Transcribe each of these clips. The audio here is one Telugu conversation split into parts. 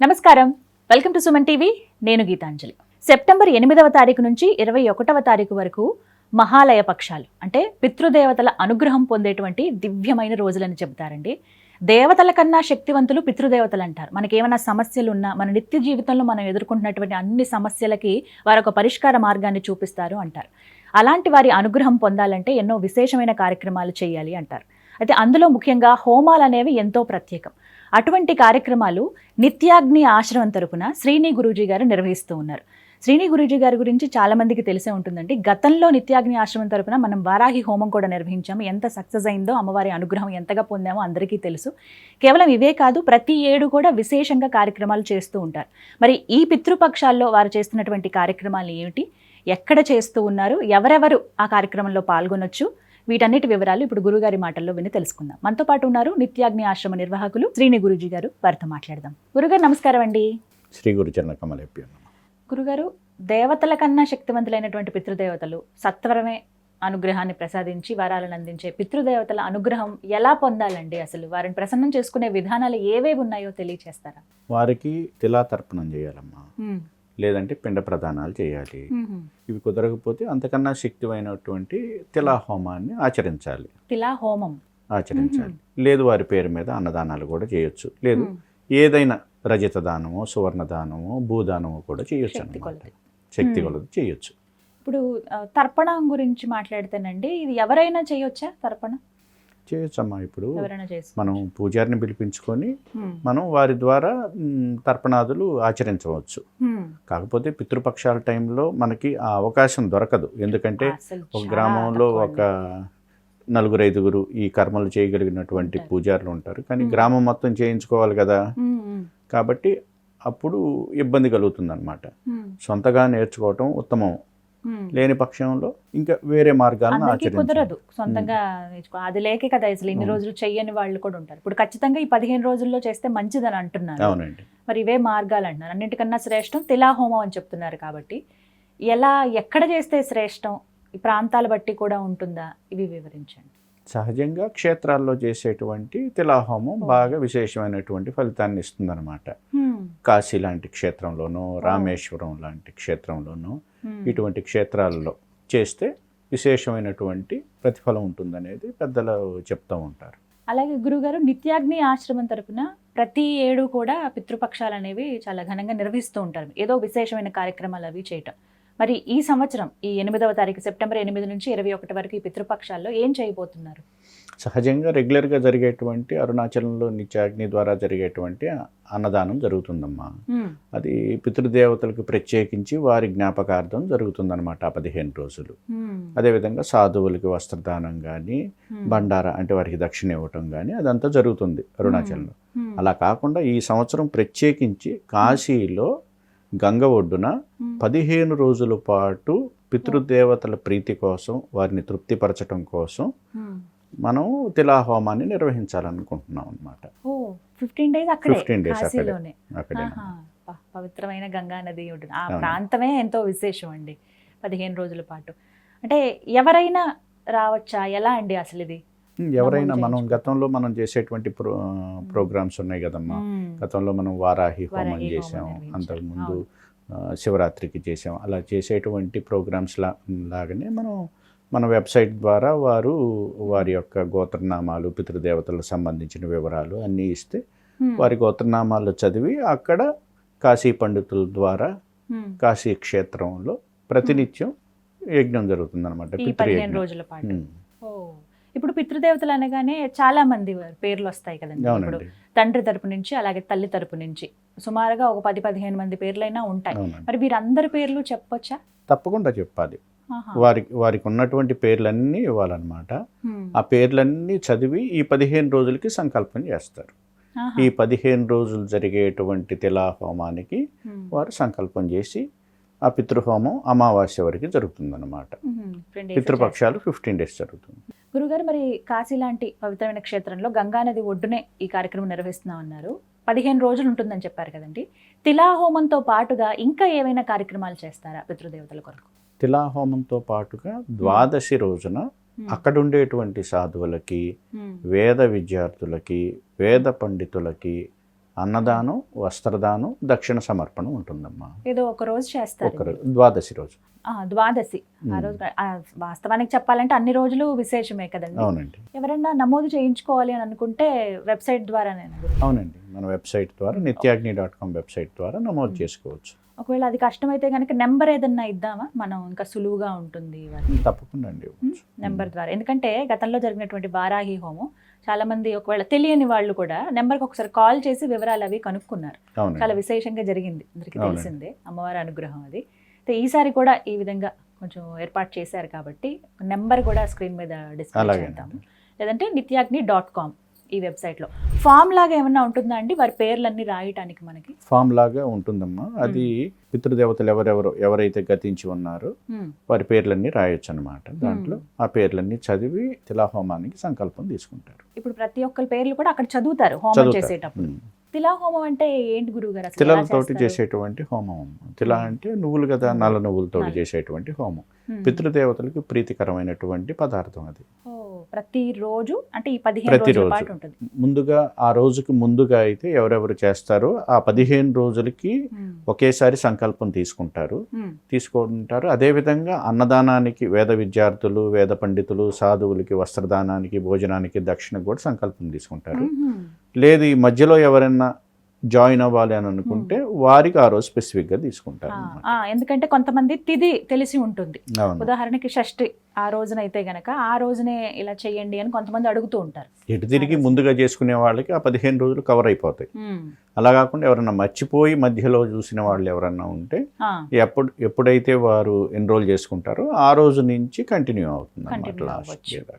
నమస్కారం. Welcome to Suman TV. నేను గీతాంజలి. సెప్టెంబర్ ఎనిమిదవ తారీఖు నుంచి ఇరవై ఒకటవ తారీఖు వరకు మహాలయ పక్షాలు అంటే పితృదేవతల అనుగ్రహం పొందేటువంటి దివ్యమైన రోజులని చెబుతారండి. దేవతల కన్నా శక్తివంతులు పితృదేవతలు అంటారు. మనకేమైనా సమస్యలు ఉన్నా మన నిత్య జీవితంలో మనం ఎదుర్కొంటున్నటువంటి అన్ని సమస్యలకి వారు ఒక పరిష్కార మార్గాన్ని చూపిస్తారు అంటారు. అలాంటి వారి అనుగ్రహం పొందాలంటే ఎన్నో విశేషమైన కార్యక్రమాలు చేయాలి అంటారు. అయితే అందులో ముఖ్యంగా హోమాలు అనేవి ఎంతో ప్రత్యేకం. అటువంటి కార్యక్రమాలు నిత్యాగ్ని ఆశ్రమం తరపున శ్రీని గురూజీ గారు నిర్వహిస్తూ ఉన్నారు. శ్రీని గురూజీ గారి గురించి చాలామందికి తెలిసే ఉంటుందండి. గతంలో నిత్యాగ్ని ఆశ్రమం తరపున మనం వారాహి హోమం కూడా నిర్వహించాము. ఎంత సక్సెస్ అయిందో అమ్మవారి అనుగ్రహం ఎంతగా పొందామో అందరికీ తెలుసు. కేవలం ఇవే కాదు ప్రతి ఏడు కూడా విశేషంగా కార్యక్రమాలు చేస్తూ ఉంటారు. మరి ఈ పితృపక్షాల్లో వారు చేస్తున్నటువంటి కార్యక్రమాలు ఏమిటి? ఎక్కడ చేస్తూ ఉన్నారు? ఎవరెవరు ఆ కార్యక్రమంలో పాల్గొనొచ్చు? వీటన్నిటి వివరాలు ఇప్పుడు గురుగారి మాటల్లో విని తెలుసుకుందాం. మనతో పాటు ఉన్నారు నిత్యాగ్ని ఆశ్రమ నిర్వాహకులు శ్రీని గురూజీ గారు. వారితో మాట్లాడదాం. గురుగారు నమస్కారం అండి. శ్రీ గురుచరణ కమలేప్య గురుగారు దేవతల కన్నా శక్తివంతులైనటువంటి పితృదేవతలు సత్వరమే అనుగ్రహాన్ని ప్రసాదించి వరాలను అందించే పితృదేవతల అనుగ్రహం ఎలా పొందాలండి? అసలు వారిని ప్రసన్నం చేసుకునే విధానాలు ఏవేవి ఉన్నాయో తెలియచేస్తారా? వారికి తిలా తర్పణం చేయాలమ్మా. లేదంటే పిండ ప్రదానాలు చేయాలి. ఇవి కుదరకపోతే అంతకన్నా శక్తివైనటువంటి తిలా హోమాన్ని ఆచరించాలి. తిలా హోమం. ఆచరించాలి. లేదు వారి పేరు మీద అన్నదానాలు కూడా చేయొచ్చు. లేదు ఏదైనా రజత దానమో సువర్ణ దానమో భూదానమో కూడా చేయొచ్చు శక్తి కొలది. శక్తి. కొలది చేయొచ్చు. ఇప్పుడు తర్పణం గురించి మాట్లాడితేనండి ఇది ఎవరైనా చేయొచ్చా తర్పణ? చేయొచ్చమ్మా ఇప్పుడు మనం పూజారిని పిలిపించుకొని మనం వారి ద్వారా తర్పణాదులు ఆచరించవచ్చు. కాకపోతే పితృపక్షాల టైంలో మనకి ఆ అవకాశం దొరకదు. ఎందుకంటే ఒక గ్రామంలో ఒక నలుగురు ఐదుగురు ఈ కర్మలు చేయగలిగినటువంటి. పూజారులు ఉంటారు. కానీ. గ్రామం మొత్తం చేయించుకోవాలి కదా? కాబట్టి అప్పుడు ఇబ్బంది కలుగుతుంది అనమాట సొంతగా నేర్చుకోవటం ఉత్తమం. లేని పక్షంలో ఇంకా వేరే మార్గాలను కుదరదు. సొంతంగా నేర్చుకో అది లేకే కదా అసలు ఇన్ని. రోజులు చెయ్యని వాళ్ళు కూడా ఉంటారు. ఇప్పుడు ఖచ్చితంగా ఈ పదిహేను రోజుల్లో చేస్తే మంచిదని అంటున్నారు. అవునండి. మరి ఇవే మార్గాలు అంటున్నారు. అన్నిటికన్నా శ్రేష్టం తిలా హోమం అని చెప్తున్నారు కాబట్టి ఎలా ఎక్కడ చేస్తే శ్రేష్టం? ఈ ప్రాంతాల బట్టి కూడా ఉంటుందా? ఇవి వివరించండి. సహజంగా క్షేత్రాల్లో చేసేటువంటి తిలాహోమం. బాగా విశేషమైనటువంటి ఫలితాన్ని ఇస్తుందన్నమాట. కాశీ లాంటి క్షేత్రంలోనూ రామేశ్వరం లాంటి క్షేత్రంలోనూ ఇటువంటి క్షేత్రాల్లో చేస్తే విశేషమైనటువంటి ప్రతిఫలం ఉంటుందనేది పెద్దలు చెప్తూ ఉంటారు. అలాగే గురుగారు నిత్యాగ్ని ఆశ్రమం తరపున ప్రతి ఏడు కూడా పితృపక్షాలు అనేవి చాలా ఘనంగా నిర్వహిస్తూ ఉంటారు. ఏదో విశేషమైన కార్యక్రమాలు అవి చేయటం. మరి ఈ సంవత్సరం ఈ ఎనిమిదవ తారీఖు సెప్టెంబర్ ఎనిమిది నుంచి ఇరవై ఒకటి వరకు ఈ పితృపక్షాల్లో ఏం చేయబోతున్నారు? సహజంగా రెగ్యులర్గా జరిగేటువంటి అరుణాచలంలో నిత్యాగ్ని ద్వారా జరిగేటువంటి అన్నదానం జరుగుతుందమ్మా. అది పితృదేవతలకు ప్రత్యేకించి వారి జ్ఞాపకార్థం జరుగుతుందన్నమాట ఆ పదిహేను రోజులు. అదేవిధంగా సాధువులకి వస్త్రదానం కానీ బండారా అంటే వారికి దక్షిణ ఇవ్వటం కానీ అదంతా జరుగుతుంది అరుణాచలంలో. అలా కాకుండా ఈ సంవత్సరం ప్రత్యేకించి కాశీలో గంగ ఒడ్డున పదిహేను రోజుల పాటు పితృదేవతల ప్రీతి కోసం వారిని తృప్తిపరచడం కోసం మనం తిలాహోమాన్ని నిర్వహించాలనుకుంటున్నాం అనమాట ఓ ఫిఫ్టీన్ డేస్ అక్కడే? 15 days అక్కడే. కాశీలోనే. అక్కడే ఆహా, ప- పవిత్రమైన గంగా నది ఉంటుంది. ఆ. ప్రాంతమే ఎంతో విశేషం అండి పదిహేను రోజుల పాటు. అంటే ఎవరైనా రావచ్చా? ఎలా అండి అసలు ఇది? ఎవరైనా మనం. గతంలో మనం చేసేటువంటి ప్రో ప్రోగ్రామ్స్ ఉన్నాయి కదమ్మా. గతంలో మనం వారాహి హోమం వారాహి హోమం చేసాం నిర్వహించాం. అంతకుముందు శివరాత్రికి చేసాం. అలా చేసేటువంటి ప్రోగ్రామ్స్ లా లాగానే మనం మన వెబ్సైట్ ద్వారా వారు వారి యొక్క గోత్రనామాలు పితృదేవతలకు సంబంధించిన వివరాలు అన్నీ ఇస్తే. వారి గోత్రనామాలు చదివి అక్కడ కాశీ పండితుల ద్వారా. కాశీ క్షేత్రంలో ప్రతినిత్యం యజ్ఞం జరుగుతుందన్నమాట పితృయజ్ఞం. రోజుల పాటు. పితృదేవతలు అనగానే చాలా మంది పేర్లు వస్తాయి కదండి. ఇప్పుడు తండ్రి తరపు నుంచి అలాగే తల్లి తరపు నుంచి సుమారుగా ఒక పది పదిహేను మంది పేర్లైనా ఉంటాయి. మరి వీరందరి పేర్లు చెప్పొచ్చా? తప్పకుండా చెప్పాలి. వారికి వారికి ఉన్నటువంటి పేర్లన్నీ ఇవ్వాలన్నమాట. ఆ పేర్లన్నీ చదివి ఈ పదిహేను రోజులకి సంకల్పం చేస్తారు. ఈ పదిహేను రోజులు జరిగేటువంటి తిలాహోమానికి. వారు సంకల్పం చేసి ఆ పితృహోమం అమావాస్య వరకు జరుగుతుందన్నమాట. పితృపక్షాలు ఫిఫ్టీన్ డేస్ జరుగుతుంది. గురుగారు మరి కాశీ లాంటి పవిత్రమైన క్షేత్రంలో గంగానది ఒడ్డునే ఈ కార్యక్రమం నిర్వహిస్తున్నాం అన్నారు. పదిహేను రోజులు ఉంటుందని చెప్పారు కదండి. తిలాహోమంతో పాటుగా ఇంకా ఏవైనా కార్యక్రమాలు చేస్తారా పితృదేవతల కొరకు? తిలాహోమంతో పాటుగా ద్వాదశి రోజున అక్కడ ఉండేటువంటి సాధువులకి. వేద విద్యార్థులకి వేద పండితులకి అన్నదానం వస్త్రదానం దక్షిణ సమర్పణ ఉంటుందమ్మా. ఏదో ఒక రోజు చేస్తారు ఒక ద్వాదశి రోజు. ఆ, ద్వాదశి. ఆ. రోజు వాస్తవానికి చెప్పాలంటే అన్ని రోజులు విశేషమే కదండి. అవునండి. ఎవరైనా నమోదు చేయించుకోవాలి అని అనుకుంటే వెబ్సైట్ ద్వారానే అవునండి. మన వెబ్సైట్ ద్వారా నిత్యాగ్ని డాట్ కామ్ వెబ్సైట్ ద్వారా నమోదు చేసుకోవచ్చు. ఒకవేళ అది కష్టమైతే కనుక నెంబర్ ఏదన్నా ఇద్దామా? మనం ఇంకా సులువుగా ఉంటుంది తప్పకుండా అండి. నెంబర్ ద్వారా. ఎందుకంటే గతంలో జరిగినటువంటి వారాహి హోమం చాలా మంది ఒకవేళ తెలియని వాళ్ళు కూడా నెంబర్కి ఒకసారి కాల్ చేసి వివరాలు అవి కనుక్కున్నారు. చాలా విశేషంగా జరిగింది. అందరికీ. తెలిసిందే. అమ్మవారి అనుగ్రహం అది. అయితే ఈసారి కూడా ఈ విధంగా కొంచెం ఏర్పాటు చేశారు కాబట్టి నెంబర్ కూడా స్క్రీన్ మీద డిస్ప్లే చేద్దాము. లేదంటే నిత్యాగ్ని డాట్ కామ్ ఈ వెబ్సైట్లో ఫామ్ లాగా ఏమన్నా ఉంటుందా అండి వారి పేర్లన్నీ రాయటానికి మనకి ఫామ్ లాగా ఉంటుందమ్మా అది పితృదేవతలు ఎవరెవరు ఎవరైతే గతించి ఉన్నారో వారి పేర్లన్నీ రాయొచ్చు అనమాట దాంట్లో ఆ పేర్లన్నీ చదివి తిలాహోమానికి సంకల్పం తీసుకుంటారు ఇప్పుడు ప్రతి ఒక్కరి పేర్లు కూడా అక్కడ చదువుతారు హోమం. చేసేటప్పుడు. తిలా హోమం అంటే ఏంటి గురువు గారు తిలలతోటి? చేసేటువంటి హోమం. తిల. అంటే నువ్వులు కదా. నల్ల నువ్వులతోటి. చేసేటువంటి హోమం. పితృదేవతలకు ప్రీతికరమైనటువంటి పదార్థం అది ఓ, ప్రతి రోజు అంటే ఈ పదిహేను రోజుల ప్రతిరోజు. పాటు ఉంటుంది ముందుగా ఆ రోజుకి ముందుగా అయితే ఎవరెవరు చేస్తారో ఆ పదిహేను రోజులకి. ఒకేసారి సంకల్పం తీసుకుంటారు. తీసుకుంటారు అదేవిధంగా అన్నదానానికి వేద విద్యార్థులు వేద పండితులు సాధువులకి వస్త్రదానానికి భోజనానికి దక్షిణ కూడా సంకల్పం తీసుకుంటారు. లేదు ఈ మధ్యలో ఎవరైనా జాయిన్ అవ్వాలి అని అనుకుంటే వారికి ఆ రోజు స్పెసిఫిక్గా తీసుకుంటారు ఆ, అన్నమాట. ఆ, ఎందుకంటే కొంతమంది తిది తెలిసి ఉంటుంది. ఉదాహరణకి షష్ఠి ఆ రోజునైతే గనక ఆ రోజునే ఇలా చేయండి అని కొంతమంది అడుగుతూ ఉంటారు. ఎటు తిరిగి ముందుగా చేసుకునే వాళ్ళకి ఆ పదిహేను రోజులు కవర్ అయిపోతాయి. అలా కాకుండా ఎవరన్నా మర్చిపోయి మధ్యలో చూసిన వాళ్ళు ఎవరన్నా ఉంటే ఎప్పుడు ఎప్పుడైతే వారు ఎన్రోల్ చేసుకుంటారో ఆ రోజు నుంచి కంటిన్యూ అవుతుంది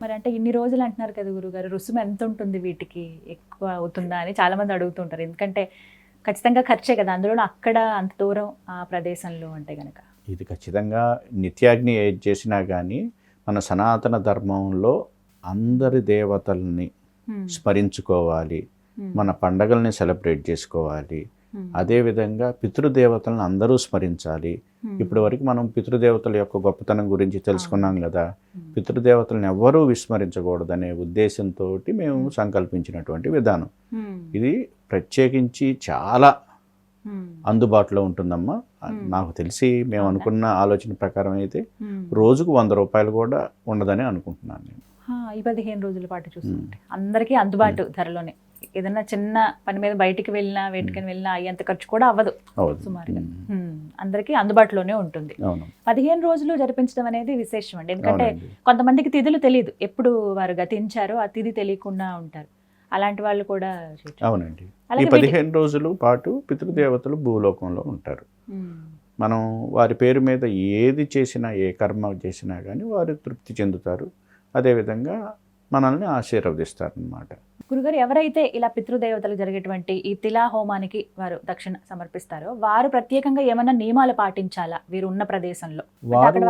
మరి అంటే ఇన్ని రోజులు అంటున్నారు కదా గురుగారు రుసుము ఎంత ఉంటుంది వీటికి? ఎక్కువ అవుతుందా అని చాలా మంది అడుగుతుంటారు ఎందుకంటే ఖచ్చితంగా ఖర్చే కదా అందులో అక్కడ అంత దూరం ఆ ప్రదేశంలో అంటే గనక ఇది ఖచ్చితంగా నిత్యాగ్ని ఏది చేసినా కానీ మన సనాతన ధర్మంలో అందరి దేవతల్ని. స్మరించుకోవాలి. మన పండగల్ని సెలబ్రేట్ చేసుకోవాలి. అదేవిధంగా పితృదేవతలను అందరూ స్మరించాలి. ఇప్పటి వరకు మనం పితృదేవతల యొక్క గొప్పతనం గురించి తెలుసుకున్నాం కదా. పితృదేవతలను ఎవ్వరూ విస్మరించకూడదనే ఉద్దేశంతో మేము సంకల్పించినటువంటి విధానం. ఇది ప్రత్యేకించి చాలా. అందుబాటులో ఉంటుందమ్మా. నాకు తెలిసి మేము? అనుకున్న ఆలోచన ప్రకారం అయితే. రోజుకు వంద రూపాయలు కూడా ఉండదని అనుకుంటున్నాను నేను. ఈ పదిహేను రోజుల పాటు చూస్తుంటే అందరికీ అందుబాటు ధరలోనే. ఏదైనా చిన్న పని మీద బయటికి వెళ్ళినా వేటికని వెళ్ళినా అయ్యేంత ఖర్చు కూడా అవ్వదు సుమారుగా. అందరికీ అందుబాటులోనే ఉంటుంది. పదిహేను రోజులు జరిపించడం అనేది విశేషం అండి. ఎందుకంటే కొంతమందికి తిథులు తెలియదు. ఎప్పుడు వారు గతించారో ఆ తిథి తెలియకుండా ఉంటారు. అలాంటి వాళ్ళు కూడా. అవునండి. ఈ పదిహేను రోజుల పాటు పితృదేవతలు భూలోకంలో ఉంటారు. మనం వారి పేరు మీద ఏది చేసినా ఏ కర్మ చేసినా కానీ వారు తృప్తి చెందుతారు. అదేవిధంగా మనల్ని ఆశీర్వదిస్తారనమాట గురుగారు ఎవరైతే ఇలా పితృదేవతలు జరిగేటువంటి ఈ తిలా హోమానికి వారు దక్షిణ సమర్పిస్తారో వారు ప్రత్యేకంగా ఏమైనా నియమాలు పాటించాలా వీరు ఉన్న ప్రదేశంలో వారు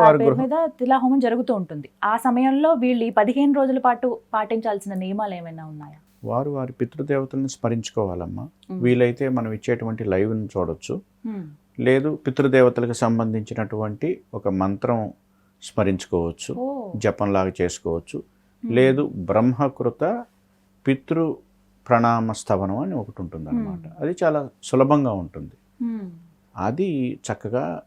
మీద తిలా హోమం జరుగుతూ ఉంటుంది. ఆ సమయంలో వీళ్ళు ఈ పదిహేను రోజుల పాటు పాటించాల్సిన నియమాలు ఏమైనా ఉన్నాయా? వారు వారి పితృదేవతలను స్మరించుకోవాలమ్మా. వీలైతే మనం ఇచ్చేటువంటి లైవ్ని చూడొచ్చు. లేదు పితృదేవతలకు సంబంధించినటువంటి ఒక మంత్రం స్మరించుకోవచ్చు. జపంలాగా చేసుకోవచ్చు. లేదు బ్రహ్మకృత పితృ ప్రణామ స్తవనం అని ఒకటి ఉంటుంది అనమాట. అది చాలా సులభంగా ఉంటుంది. అది చక్కగా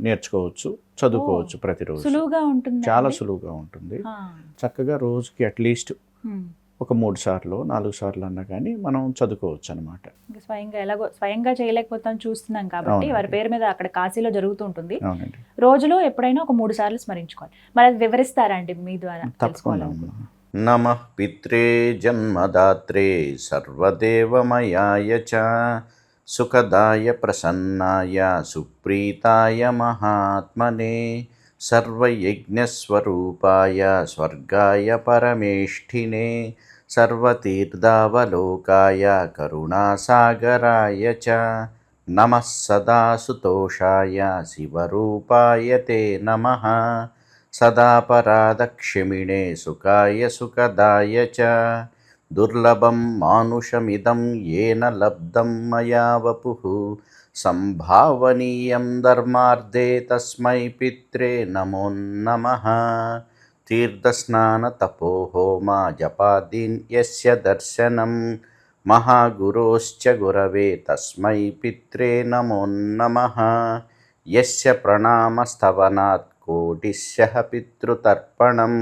నేర్చుకోవచ్చు చదువుకోవచ్చు ప్రతిరోజు సులువుగా ఉంటుంది చాలా సులువుగా ఉంటుంది చక్కగా రోజుకి అట్లీస్ట్ ఒక మూడు సార్లు నాలుగు సార్లు అన్నా కానీ మనం చదువుకోవచ్చు అనమాట స్వయంగా ఎలాగో స్వయంగా చేయలేకపోతాం చూస్తున్నాం కాబట్టి. వారి పేరు మీద అక్కడ కాశీలో జరుగుతూ ఉంటుంది. రోజులో ఎప్పుడైనా ఒక మూడు సార్లు స్మరించుకోవాలి. మరి అది వివరిస్తారా అండి మీ ద్వారా తప్పకుండా. నమ పిత్రే జన్మదాత్రే సర్వదేవమయాయ చ సుఖదాయ ప్రసన్నాయ సుప్రీతాయ మహాత్మనే సర్వయజ్ఞస్వరూపాయ స్వర్గాయ పరమేష్ఠినే సర్వతీర్థావలోకాయ కరుణాసాగరాయ చ. నమः సదా సుతోషాయ శివరూపాయ తే నమః. సదా పరాదక్షిమిణే సుఖాయ సుఖదాయ చ. దుర్లభం మానుషమిదం ఏన లబ్ధం మయా వపుః. సంభావనీయం ధర్మార్థే తస్మై పిత్రే నమో నమః. తీర్థస్నాన తపోహోమా జపాదీన్ యస్య దర్శనం మహాగురోశ్చ గురవే తస్మై పిత్రే నమో నమః యస్య ప్రణామస్తవనాత్ కోటిశః పితృతర్పణం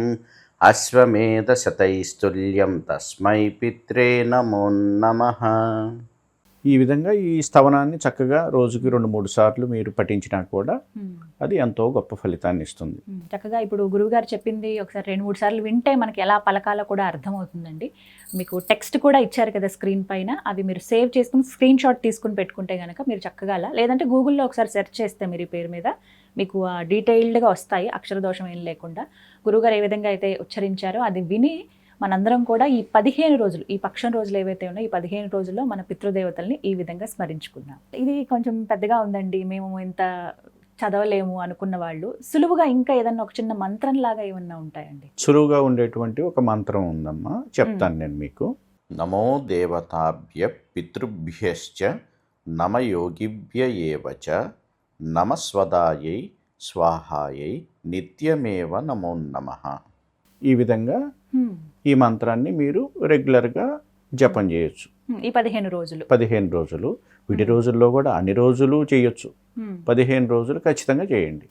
అశ్వమేధశతైస్తుల్యం తస్మై పిత్రే నమో నమః ఈ విధంగా ఈ స్తవనాన్ని చక్కగా రోజుకి రెండు మూడు సార్లు మీరు పఠించినా కూడా ఉమ్. అది ఎంతో గొప్ప ఫలితాన్ని ఇస్తుంది. ఉమ్, చక్కగా ఇప్పుడు గురువుగారు చెప్పింది ఒకసారి రెండు మూడు సార్లు వింటే మనకి ఎలా పలకాలో కూడా అర్థమవుతుందండి. మీకు టెక్స్ట్ కూడా ఇచ్చారు కదా స్క్రీన్ పైన. అవి మీరు సేవ్ చేసుకుని స్క్రీన్ షాట్ తీసుకుని పెట్టుకుంటే కనుక మీరు చక్కగా అలా లేదంటే గూగుల్లో ఒకసారి సెర్చ్ చేస్తే మీరు ఈ పేరు మీద మీకు డీటెయిల్డ్గా వస్తాయి. అక్షర దోషం ఏం లేకుండా. గురువుగారు ఏ విధంగా అయితే ఉచ్చరించారో అది విని మనందరం కూడా ఈ పదిహేను రోజులు ఈ పక్షం రోజులు ఏవైతే ఉన్నాయో ఈ పదిహేను రోజుల్లో మన పితృదేవతల్ని ఈ విధంగా స్మరించుకున్నాం ఇది కొంచెం పెద్దగా ఉందండి. మేము ఇంత చదవలేము అనుకున్న వాళ్ళు. సులువుగా ఇంకా ఏదన్నా ఒక చిన్న మంత్రం లాగా ఏమన్నా ఉంటాయండి? సులువుగా ఉండేటువంటి ఒక మంత్రం ఉందమ్మా. చెప్తాను నేను మీకు. నమో దేవతాభ్య పితృభ్యశ్చ నమ యోగిభ్య ఏవచ నమ స్వదాయై స్వాహాయై నిత్యమేవ నమో నమః. ఈ విధంగా. ఈ మంత్రాన్ని మీరు రెగ్యులర్గా జపం చేయొచ్చు. ఈ పదిహేను రోజులు. పదిహేను రోజులు. విడి రోజుల్లో కూడా అన్ని రోజులు చేయొచ్చు. పదిహేను రోజులు ఖచ్చితంగా చేయండి.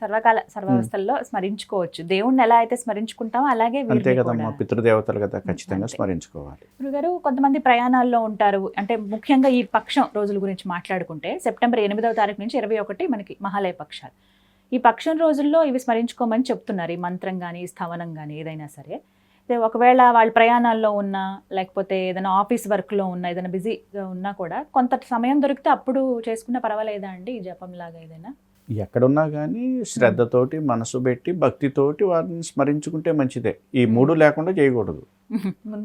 సర్వకాల సర్వావస్థల్లో స్మరించుకోవచ్చు. దేవుణ్ణి ఎలా అయితే స్మరించుకుంటామో అలాగే అంతే కదమ్మా కూడా. పితృదేవతలు కదా ఖచ్చితంగా. స్మరించుకోవాలి. గురుగారు కొంతమంది ప్రయాణాల్లో ఉంటారు. అంటే ముఖ్యంగా ఈ పక్షం రోజుల గురించి మాట్లాడుకుంటే సెప్టెంబర్ ఎనిమిదవ తారీఖు నుంచి ఇరవై ఒకటి మనకి మహాలయ పక్షాలు. ఈ పక్షం రోజుల్లో ఇవి స్మరించుకోమని చెప్తున్నారు. ఈ మంత్రం కానీ స్థవనం కానీ ఏదైనా సరే. అయితే ఒకవేళ వాళ్ళు ప్రయాణాల్లో ఉన్నా లేకపోతే ఏదైనా ఆఫీస్ వర్క్లో ఉన్నా ఏదైనా బిజీగా ఉన్నా కూడా కొంత సమయం దొరికితే అప్పుడు చేసుకున్న పర్వాలేదా అండి ఈ జపం లాగా ఏదైనా? ఎక్కడున్నా కానీ శ్రద్ధతోటి మనసు పెట్టి భక్తితోటి వారిని స్మరించుకుంటే మంచిదే. ఈ. మూడు లేకుండా చేయకూడదు.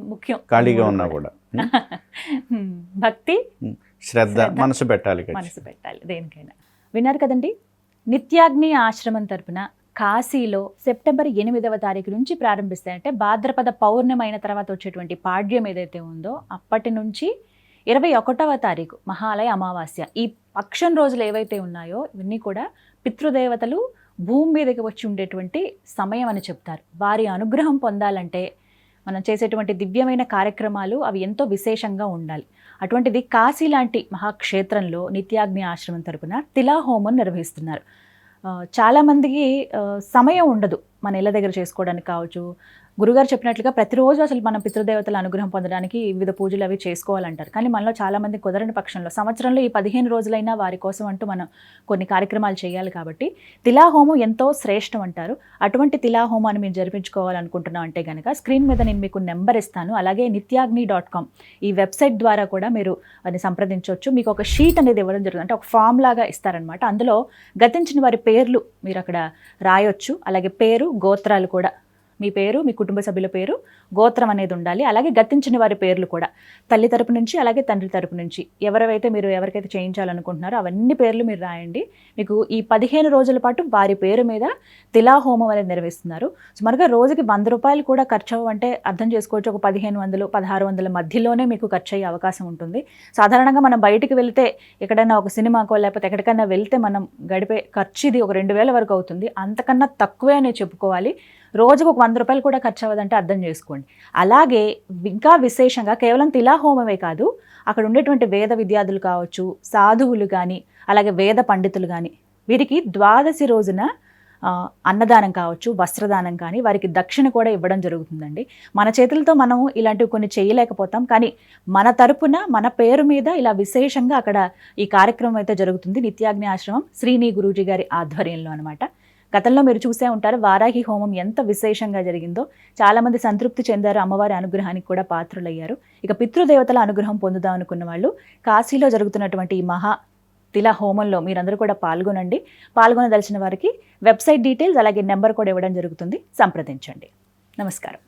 ముఖ్యం. ఖాళీగా ఉన్నా కూడా. భక్తి శ్రద్ధ. మనసు పెట్టాలి. మనసు పెట్టాలి దేనికైనా. విన్నారు కదండి? నిత్యాగ్ని ఆశ్రమం తరపున కాశీలో సెప్టెంబర్ ఎనిమిదవ తారీఖు నుంచి ప్రారంభిస్తాయంటే భాద్రపద పౌర్ణమి అయిన తర్వాత వచ్చేటువంటి పాడ్యం ఏదైతే ఉందో అప్పటి నుంచి ఇరవై ఒకటవ తారీఖు మహాలయ అమావాస్య. ఈ పక్షం రోజులు ఏవైతే ఉన్నాయో ఇవన్నీ కూడా పితృదేవతలు భూమి మీదకి వచ్చి ఉండేటువంటి సమయం అని చెప్తారు. వారి అనుగ్రహం పొందాలంటే మనం చేసేటువంటి దివ్యమైన కార్యక్రమాలు అవి ఎంతో విశేషంగా ఉండాలి. అటువంటిది కాశీ లాంటి మహాక్షేత్రంలో నిత్యాగ్ని ఆశ్రమం తరపున తిలాహోమం నిర్వహిస్తున్నారు. చాలామందికి ఆ, సమయం ఉండదు మన ఇళ్ళ దగ్గర చేసుకోవడానికి కావచ్చు గురుగారు చెప్పినట్లుగా ప్రతిరోజు అసలు మనం పితృదేవతల అనుగ్రహం పొందడానికి వివిధ పూజలు అవి చేసుకోవాలంటారు. కానీ మనలో చాలామంది కుదరని పక్షంలో సంవత్సరంలో ఈ పదిహేను రోజులైనా వారి కోసం అంటూ మనం కొన్ని కార్యక్రమాలు చేయాలి కాబట్టి తిలాహోమం ఎంతో శ్రేష్టం అంటారు. అటువంటి తిలాహోమాన్ని మేము జరిపించుకోవాలనుకుంటున్నాం అంటే కనుక స్క్రీన్ మీద నేను మీకు నెంబర్ ఇస్తాను. అలాగే నిత్యాగ్ని డాట్ కామ్ ఈ వెబ్సైట్ ద్వారా కూడా మీరు అది సంప్రదించవచ్చు. మీకు ఒక షీట్ అనేది ఇవ్వడం జరుగుతుంది. అంటే ఒక ఫామ్ లాగా ఇస్తారనమాట అందులో గతించిన వారి పేర్లు మీరు అక్కడ రాయొచ్చు. అలాగే పేరు గోత్రాలు కూడా మీ పేరు మీ కుటుంబ సభ్యుల పేరు గోత్రం అనేది ఉండాలి. అలాగే గతించిన వారి పేర్లు కూడా. తల్లి తరపు నుంచి అలాగే తండ్రి తరపు నుంచి. ఎవరైతే మీరు ఎవరికైతే చేయించాలనుకుంటున్నారో అవన్నీ పేర్లు మీరు రాయండి. మీకు ఈ పదిహేను రోజుల పాటు వారి పేరు మీద తిలాహోమం అనేది నిర్వహిస్తున్నారు. సుమారుగా రోజుకి వంద రూపాయలు కూడా ఖర్చు అవ్వంటే అర్థం చేసుకోవచ్చు. ఒక పదిహేను వందలు పదహారు వందల మధ్యలోనే మీకు ఖర్చు అయ్యే అవకాశం ఉంటుంది. సాధారణంగా మనం బయటికి వెళ్తే ఎక్కడైనా ఒక సినిమాకో లేకపోతే ఎక్కడికైనా వెళ్తే మనం గడిపే ఖర్చు ఇది ఒక రెండు వేల వరకు అవుతుంది. అంతకన్నా తక్కువే అనే చెప్పుకోవాలి. రోజుకు ఒక వంద రూపాయలు కూడా ఖర్చు అవ్వదంటే అర్థం చేసుకోండి. అలాగే ఇంకా విశేషంగా కేవలం తిలా హోమమే కాదు అక్కడ ఉండేటువంటి వేద విద్యార్థులు కావచ్చు సాధువులు కానీ అలాగే వేద పండితులు కానీ వీరికి ద్వాదశి రోజున అన్నదానం కావచ్చు వస్త్రదానం కానీ వారికి దక్షిణ కూడా ఇవ్వడం జరుగుతుందండి. మన చేతులతో మనం ఇలాంటివి కొన్ని చేయలేకపోతాం కానీ మన తరపున మన పేరు మీద ఇలా విశేషంగా అక్కడ ఈ కార్యక్రమం అయితే జరుగుతుంది. నిత్యాగ్ని ఆశ్రమం శ్రీని గురూజీ గారి ఆధ్వర్యంలో అనమాట గతంలో మీరు చూసే ఉంటారు వారాహి హోమం ఎంత విశేషంగా జరిగిందో. చాలామంది సంతృప్తి చెందారు అమ్మవారి అనుగ్రహానికి కూడా పాత్రులయ్యారు. ఇక పితృదేవతల అనుగ్రహం పొందుదాం అనుకున్న వాళ్ళు కాశీలో జరుగుతున్నటువంటి ఈ మహా తిల హోమంలో మీరందరూ కూడా పాల్గొనండి. పాల్గొనదలిచిన వారికి వెబ్సైట్ డీటెయిల్స్ అలాగే నెంబర్ కూడా ఇవ్వడం జరుగుతుంది. సంప్రదించండి. నమస్కారం.